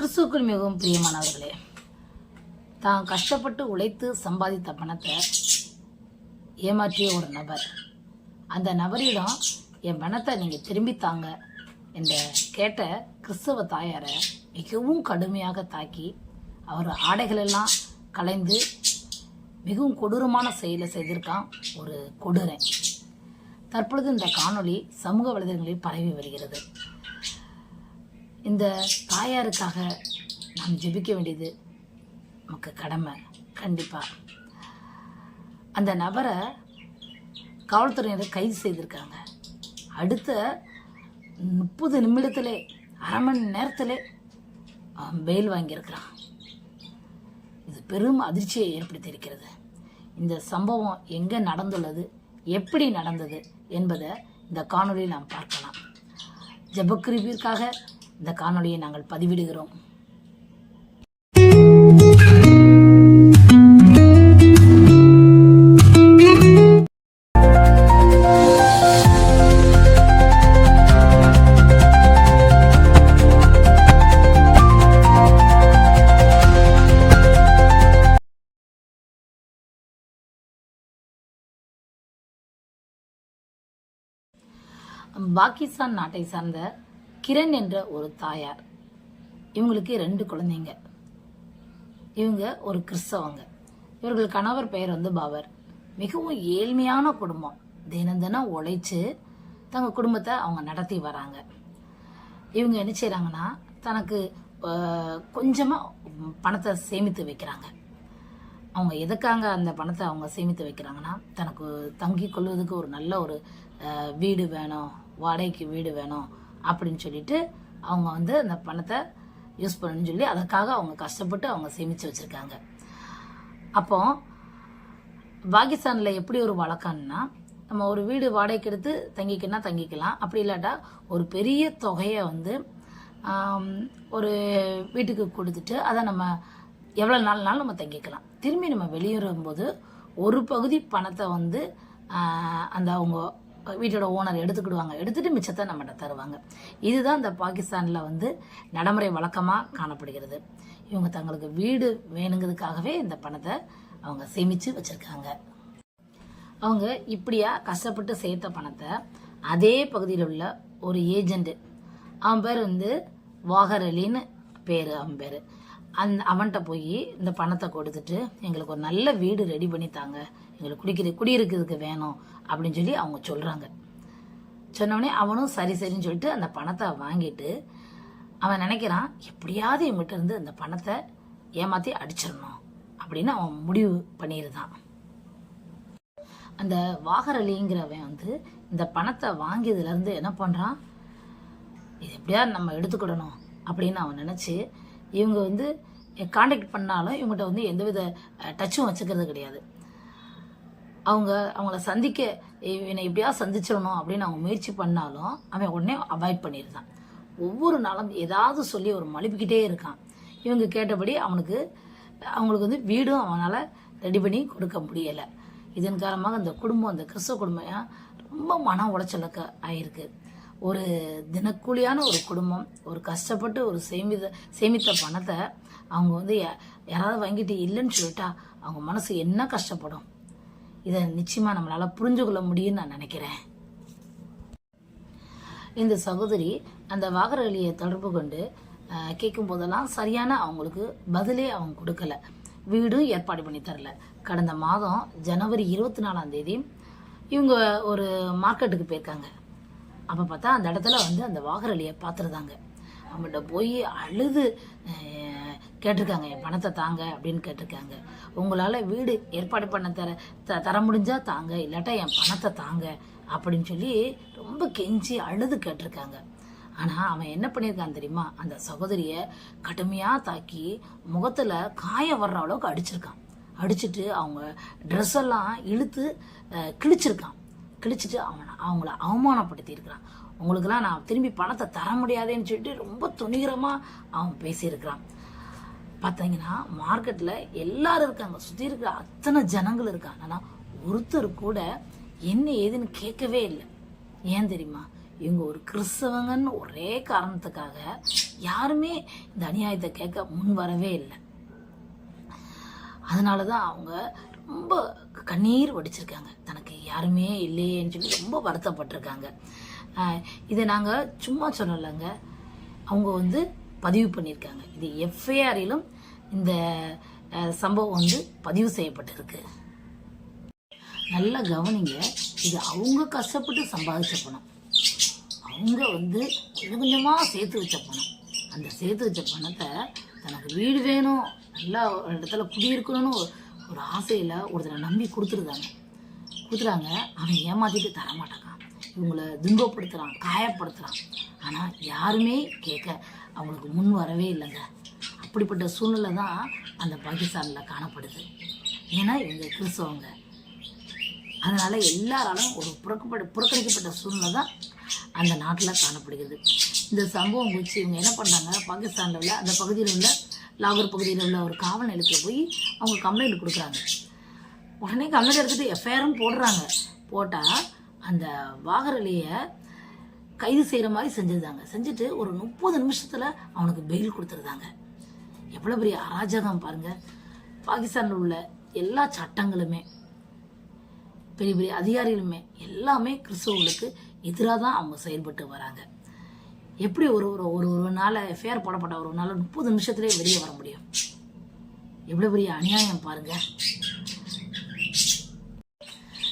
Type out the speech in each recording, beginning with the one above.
கிறிஸ்துவுக்குள் மிகவும் பிரியமானவர்களே தான் கஷ்டப்பட்டு உழைத்து சம்பாதித்த பணத்தை ஏமாற்றிய ஒரு நபர். அந்த நபரிடம் என் பணத்தை நீங்கள் திரும்பி தாங்க என்ற கேட்ட கிறிஸ்தவ தாயாரை மிகவும் கடுமையாக தாக்கி அவர் ஆடைகளெல்லாம் கலைந்து மிகவும் கொடூரமான செயலை செய்திருக்கான் ஒரு கொடூரன். தற்பொழுது இந்த காணொளி சமூக வலைதளங்களில் பரவி வருகிறது. இந்த தாயாருக்காக நாம் ஜெபிக்க வேண்டியது நமக்கு கடமை. கண்டிப்பாக அந்த நபரை காவல்துறையினர் கைது செய்திருக்காங்க. அடுத்த முப்பது நிமிடத்திலே அரை மணி நேரத்திலே அவன் பெயில் வாங்கியிருக்கிறான். இது பெரும் அதிர்ச்சியை ஏற்படுத்தியிருக்கிறது. இந்த சம்பவம் எங்கே நடந்துள்ளது எப்படி நடந்தது என்பதை இந்த காணொளியில் நாம் பார்க்கலாம். ஜபக்கிருவிற்காக இந்த காணொலியை நாங்கள் பதிவிடுகிறோம். பாகிஸ்தான் நாட்டை சார்ந்த கிரண் என்ற ஒரு தாயார். இவங்களுக்கு ரெண்டு குழந்தைங்க. இவங்க ஒரு கிறிஸ்தவங்க. இவர்கள் கணவர் பெயர் வந்து பவர் மிகவும் ஏழ்மையான குடும்பம். தினம் தினம் உழைச்சு தங்க குடும்பத்தை அவங்க நடத்தி வராங்க. இவங்க என்ன செய்கிறாங்கன்னா தனக்கு கொஞ்சமாக பணத்தை சேமித்து வைக்கிறாங்க. அவங்க எதுக்காக அந்த பணத்தை அவங்க சேமித்து வைக்கிறாங்கன்னா தனக்கு தங்கி கொள்வதுக்கு ஒரு நல்ல ஒரு வீடு வேணும். வாடகைக்கு வீடு வேணும். அப்படின்னு சொல்லிட்டு அவங்க வந்து அந்த பணத்தை யூஸ் பண்ணணும்னு சொல்லி அதற்காக அவங்க கஷ்டப்பட்டு அவங்க சேமித்து வச்சுருக்காங்க. அப்போ பாகிஸ்தானில் எப்படி ஒரு வழக்கம்னா நம்ம ஒரு வீடு வாடகைக்கு எடுத்து தங்கிக்கன்னா தங்கிக்கலாம். அப்படி இல்லாட்டா ஒரு பெரிய தொகையை வந்து ஒரு வீட்டுக்கு கொடுத்துட்டு அதை நம்ம எவ்வளோ நாள்னாலும் நம்ம தங்கிக்கலாம். திரும்பி நம்ம வெளியேறும்போது ஒரு பகுதி பணத்தை வந்து அந்த அவங்க வீட்டோட ஓனர் எடுத்துக்கிடுவாங்க. எடுத்துட்டு மிச்சத்தை நம்மகிட்ட தருவாங்க. இதுதான் இந்த பாகிஸ்தானில் வந்து நடைமுறை வழக்கமாக காணப்படுகிறது. இவங்க தங்களுக்கு வீடு வேணுங்கிறதுக்காகவே இந்த பணத்தை அவங்க சேமித்து வச்சுருக்காங்க. அவங்க இப்படியா கஷ்டப்பட்டு சேர்த்த பணத்தை அதே பகுதியில் உள்ள ஒரு ஏஜெண்ட்டு அவன் பேர் வந்து வாகர் அலின்னு பேர் அவன் பேர். அந்த அவன்கிட்ட போய் இந்த பணத்தை கொடுத்துட்டு எங்களுக்கு ஒரு நல்ல வீடு ரெடி பண்ணி தாங்க. எங்களுக்கு குடிக்கிற குடியிருக்கிறதுக்கு வேணும். அப்படின்னு சொல்லி அவங்க சொல்கிறாங்க சொன்னோடனே அவனும் சரி சரின்னு சொல்லிட்டு அந்த பணத்தை வாங்கிட்டு அவன் நினைக்கிறான் எப்படியாவது இவங்ககிட்ட இருந்து அந்த பணத்தை ஏமாற்றி அடிச்சிடணும் அப்படின்னு அவன் முடிவு பண்ணியிருந்தான் அந்த வாகரலிங்கிறவன் வந்து இந்த பணத்தை வாங்கியதுலேருந்து என்ன பண்ணுறான் இது எப்படியாவது நம்ம எடுத்துக்கிடணும் அப்படின்னு அவன் நினச்சி இவங்க வந்து காண்டாக்ட் பண்ணாலும் இவங்ககிட்ட வந்து எந்தவித டச்சும் வச்சுக்கிறது கிடையாது. அவங்க அவங்கள சந்திக்க இவனை இப்படியா சந்திச்சிடணும்? அப்படின்னு அவங்க முயற்சி பண்ணாலும் அவன் உடனே அவாய்ட் பண்ணியிருந்தான் ஒவ்வொரு நாளும் ஏதாவது சொல்லி ஒரு மழுப்பிக்கிட்டே இருக்கான். இவங்க கேட்டபடி அவனுக்கு அவங்களுக்கு வந்து வீடும் அவனால் ரெடி பண்ணி கொடுக்க முடியலை. இதன் காரணமாக அந்த குடும்பம் அந்த கிறிஸ்தவ குடும்பம் ரொம்ப மன உளைச்சலுக்கு ஆயிருக்கு. ஒரு தினக்கூலியான ஒரு குடும்பம் ஒரு கஷ்டப்பட்டு ஒரு சேமித்த சேமித்த பணத்தை அவங்க வந்து யாராவது வாங்கிட்டு இல்லைன்னு சொல்லிட்டா அவங்க மனசு என்ன கஷ்டப்படும்? இதை நிச்சயமாக நம்மளால் புரிஞ்சு கொள்ள முடியும்னு நான் நினைக்கிறேன். இந்த சகோதரி அந்த வாகரலியை தொடர்பு கொண்டு கேட்கும் போதெல்லாம் சரியான அவங்களுக்கு பதிலே அவங்க கொடுக்கல. வீடும் ஏற்பாடு பண்ணி தரல. கடந்த மாதம் ஜனவரி இருபத்தி நாலாம் தேதி இவங்க ஒரு மார்க்கெட்டுக்கு போயிருக்காங்க. அப்போ பார்த்தா அந்த இடத்துல வந்து அந்த வாகரலியை பார்த்துருந்தாங்க. அவங்கள்ட்ட போய் அழுது கேட்டிருக்காங்க என் பணத்தை தாங்க அப்படின்னு கேட்டிருக்காங்க. உங்களால் வீடு ஏற்பாடு பண்ண தர த தர முடிஞ்சால் தாங்க இல்லாட்டா என் பணத்தை தாங்க அப்படின்னு சொல்லி ரொம்ப கெஞ்சி அழுது கேட்டிருக்காங்க. ஆனால் அவன் என்ன பண்ணியிருக்கான் தெரியுமா? அந்த சகோதரியை கடுமையாக தாக்கி முகத்தில் காயம் வர்ற அளவுக்கு அடிச்சிருக்கான். அடிச்சுட்டு அவங்க ட்ரெஸ் எல்லாம் இழுத்து கிழிச்சிருக்கான். கிழிச்சிட்டு அவனை அவங்கள அவமானப்படுத்தியிருக்கிறான். உங்களுக்கெல்லாம் நான் திரும்பி பணத்தை தர முடியாதேன்னு சொல்லிட்டு ரொம்ப துணிகரமாக அவன் பேசியிருக்கிறான். பார்த்தீங்கன்னா மார்க்கெட்டில் எல்லாரும் இருக்காங்க. சுற்றி இருக்கிற அத்தனை ஜனங்கள் இருக்காங்க. ஆனால் ஒருத்தர் கூட என்ன ஏதுன்னு கேட்கவே இல்லை. ஏன் தெரியுமா? இவங்க ஒரு கிறிஸ்தவங்கன்னு ஒரே காரணத்துக்காக யாருமே இந்த அநியாயத்தை கேட்க முன் வரவே இல்லை. அதனால தான் அவங்க ரொம்ப கண்ணீர் வடிச்சிருக்காங்க. தனக்கு யாருமே இல்லையேன்னு சொல்லி ரொம்ப வருத்தப்பட்டிருக்காங்க. இதை நாங்கள் சும்மா சொல்லலைங்க அவங்க வந்து பதிவு பண்ணியிருக்காங்க. இது எஃப்ஐஆரிலும் இந்த சம்பவம் வந்து பதிவு செய்யப்பட்டிருக்கு. நல்லா கவனிங்க. இது அவங்க கஷ்டப்பட்டு சம்பாதிச்ச பணம். அவங்க வந்து கொஞ்சம் கொஞ்சமாக சேர்த்து வச்ச பணம். அந்த சேர்த்து வச்ச பணத்தை தனக்கு வீடு வேணும். நல்லா ஒரு இடத்துல குடியிருக்கணும்னு ஒரு- ஒரு ஆசையில் ஒருத்தரை நம்பி கொடுத்துருக்காங்க. கொடுத்துறாங்க அவன் ஏமாத்திட்டு தர மாட்டாங்க துன்பப்படுத்துகிறான் காயப்படுத்துகிறான் ஆனால் யாருமே கேட்க அவங்களுக்கு முன் வரவே இல்லைங்க. அப்படிப்பட்ட சூழ்நிலை தான் அந்த பாகிஸ்தானில் காணப்படுது. ஏன்னா இவங்க கிறிஸ்தவங்க. அதனால் எல்லாராலும் ஒரு புறக்கப்பட்ட புறக்கணிக்கப்பட்ட சூழ்நிலை தான் அந்த நாட்டில் காணப்படுகிறது. இந்த சம்பவம் வச்சு இவங்க என்ன பண்ணாங்க பாகிஸ்தானில் உள்ள அந்த பகுதியில் உள்ள லாகூர் பகுதியில் உள்ள ஒரு காவல் நிலையத்தில் போய் அவங்க கம்ப்ளைண்ட் கொடுக்குறாங்க. உடனே கம்ப்ளைண்ட் எடுத்துகிட்டு எஃப்ஐஆரும் போடுறாங்க. போட்டால் அந்த வாகரலியை கைது செய்கிற மாதிரி செஞ்சிருந்தாங்க. செஞ்சுட்டு ஒரு முப்பது நிமிஷத்தில் அவனுக்கு பெயில் கொடுத்துருந்தாங்க. எவ்வளோ பெரிய அராஜகம் பாருங்கள் பாகிஸ்தானில் உள்ள எல்லா சட்டங்களுமே பெரிய பெரிய அதிகாரிகளுமே எல்லாமே கிறிஸ்தவர்களுக்கு எதிராக தான் அவங்க செயல்பட்டு வராங்க. எப்படி ஒரு ஒரு ஒரு ஒரு நாள் ஃபேர் போடப்பட்ட ஒரு நாள் முப்பது நிமிஷத்துலேயே வெளியே வர முடியும்? எவ்வளோ பெரிய அநியாயம் பாருங்கள்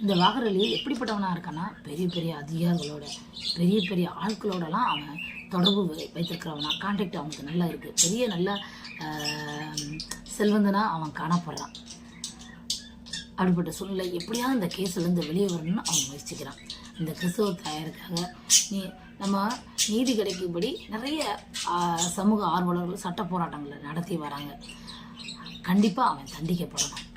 இந்த வாகரலி எப்படிப்பட்டவனாக இருக்கான்னா பெரிய பெரிய அதிகாரிகளோட பெரிய பெரிய ஆட்களோடலாம் அவன் தொடர்பு வை- வைத்திருக்கிறவனா கான்டாக்ட் அவனுக்கு நல்லா இருக்குது பெரிய நல்ல செல்வந்தனாக செல்வந்தனா அவன் காணப்படுறான். அப்படிப்பட்ட சூழ்நிலை எப்படியாவது இந்த கேஸ்லேருந்து வெளியே வரணும்னு அவன் முயற்சிக்கிறான். இந்த கிறிஸ்தவ தயாருக்காக நீ நம்ம நீதி கிடைக்கும்படி நிறைய சமூக ஆர்வலர்கள் சட்ட போராட்டங்களை நடத்தி வராங்க. கண்டிப்பாக அவன் தண்டிக்கப்படணும்.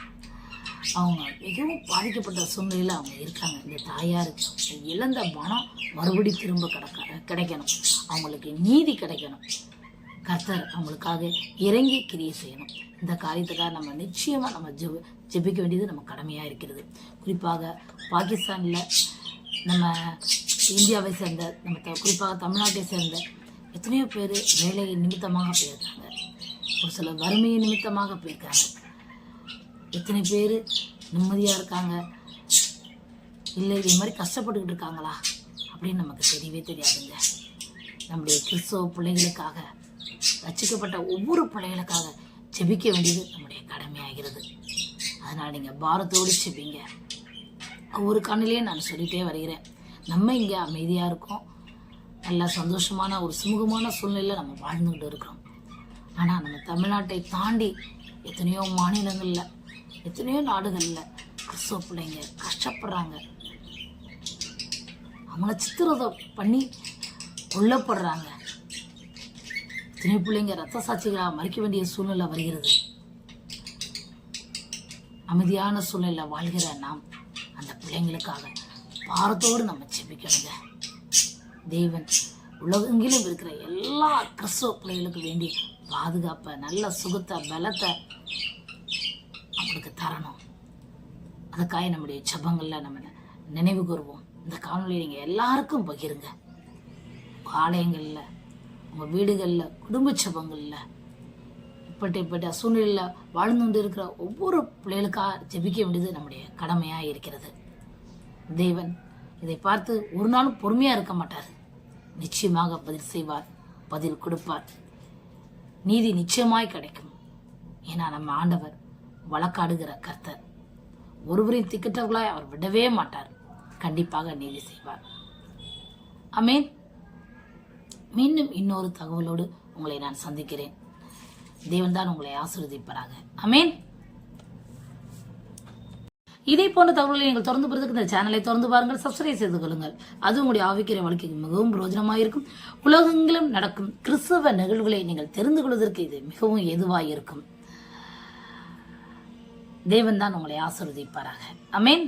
அவங்க மிகவும் பாதிக்கப்பட்ட சூழ்நிலையில் அவங்க இருக்காங்க. இந்த தாயாருக்கு இழந்த பணம் மறுபடி திரும்ப கிடக்க கிடைக்கணும். அவங்களுக்கு நீதி கிடைக்கணும். கர்த்தர் அவங்களுக்காக இறங்கி கிரியை செய்யணும். இந்த காரியத்துக்காக நம்ம நிச்சயமாக நம்ம ஜெப ஜெபிக்க வேண்டியது நம்ம கடமையாக இருக்கிறது. குறிப்பாக பாகிஸ்தானில் நம்ம இந்தியாவை சேர்ந்த நம்ம த- குறிப்பாக தமிழ்நாட்டை சேர்ந்த எத்தனையோ பேர் வேலை நிமித்தமாக போயிருக்காங்க. ஒரு சில வறுமையை நிமித்தமாக போயிருக்காங்க. எத்தனை பேர் நிம்மதியாக இருக்காங்க? இல்லை இதே மாதிரி கஷ்டப்பட்டுக்கிட்டு இருக்காங்களா? அப்படின்னு நமக்கு தெரியவே தெரியாதுங்க. நம்முடைய கிறிஸ்தவ பிள்ளைகளுக்காக ரச்சிக்கப்பட்ட ஒவ்வொரு பிள்ளைகளுக்காக ஜெபிக்க வேண்டியது நம்முடைய கடமையாகிறது. அதனால் நீங்கள் பாரத்தோடு ஜெபிங்க. ஒவ்வொரு கண்ணிலையும் நான் சொல்லிகிட்டே வருகிறேன். நம்ம இங்கே அமைதியாக இருக்கோம். நல்ல சந்தோஷமான ஒரு சுமூகமான சூழ்நிலையில் நம்ம வாழ்ந்துக்கிட்டு இருக்கிறோம். ஆனால் நம்ம தமிழ்நாட்டை தாண்டி எத்தனையோ மாநிலங்களில் எத்தனையோ நாடுகளில் கிறிஸ்தவ பிள்ளைங்க கஷ்டப்படுறாங்க. அவங்கள சித்திரதை பண்ணி கொல்லப்படுறாங்க. எத்தனை பிள்ளைங்க ரத்த சாட்சிகளாக மறிக்க வேண்டிய சூழ்நிலை வருகிறது. அமைதியான சூழ்நிலை வாழ்கிற நாம் அந்த பிள்ளைங்களுக்காக பாரத்தோடு நம்ம செபிக்கணுங்க தேவன் உலகெங்கிலும் இருக்கிற எல்லா கிறிஸ்தவ பிள்ளைகளுக்கு வேண்டிய பாதுகாப்பை நல்ல சுகத்தை பலத்தை உங்களுக்கு தரணும். அதுக்காக நம்முடைய ஜபங்களில் நம்ம நினைவு கூறுவோம். இந்த காணொலியை நீங்கள் எல்லாருக்கும் பகிருங்க. உங்க ஆலயங்களில் உங்கள் வீடுகளில் குடும்ப சபங்களில் இப்பட்ட இப்பட்ட சூழ்நிலையில் வாழ்ந்து கொண்டு இருக்கிற ஒவ்வொரு பிள்ளைகளுக்காக ஜெபிக்க வேண்டியது நம்முடைய கடமையாக இருக்கிறது. தேவன் இதை பார்த்து ஒரு நாளும் பொறுமையாக இருக்க மாட்டார். நிச்சயமாக பதில் செய்வார் பதில் கொடுப்பார். நீதி நிச்சயமாய் கிடைக்கும். ஏன்னா நம்ம ஆண்டவர் வழக்காடுகிற கர்த்தர். ஒருவரின் திக்கற்றவர்களாய் அவர் விடவே மாட்டார். கண்டிப்பாக நீதி செய்வார். அமேன் மீண்டும் இன்னொரு தகவலோடு உங்களை நான் சந்திக்கிறேன். தேவன் தான் உங்களை ஆசீர்வதிப்பாராக. அமேன் இதே போன்ற தகவல்களை நீங்கள் தொடர்ந்து பெறுவதற்கு இந்த சேனலை தொடர்ந்து பாருங்கள் சப்ஸ்கிரைப் செய்து கொள்ளுங்கள். அது உங்களுடைய ஆவிக்கிற வாழ்க்கைக்கு மிகவும் பிரயோஜனமாக இருக்கும். உலகங்களும் நடக்கும் கிறிஸ்தவ நிகழ்வுகளை நீங்கள் தெரிந்து கொள்வதற்கு இது மிகவும் எதுவாக இருக்கும். தேவன் தான் உங்களை ஆசிர்வதிப்பாராக. அமேன்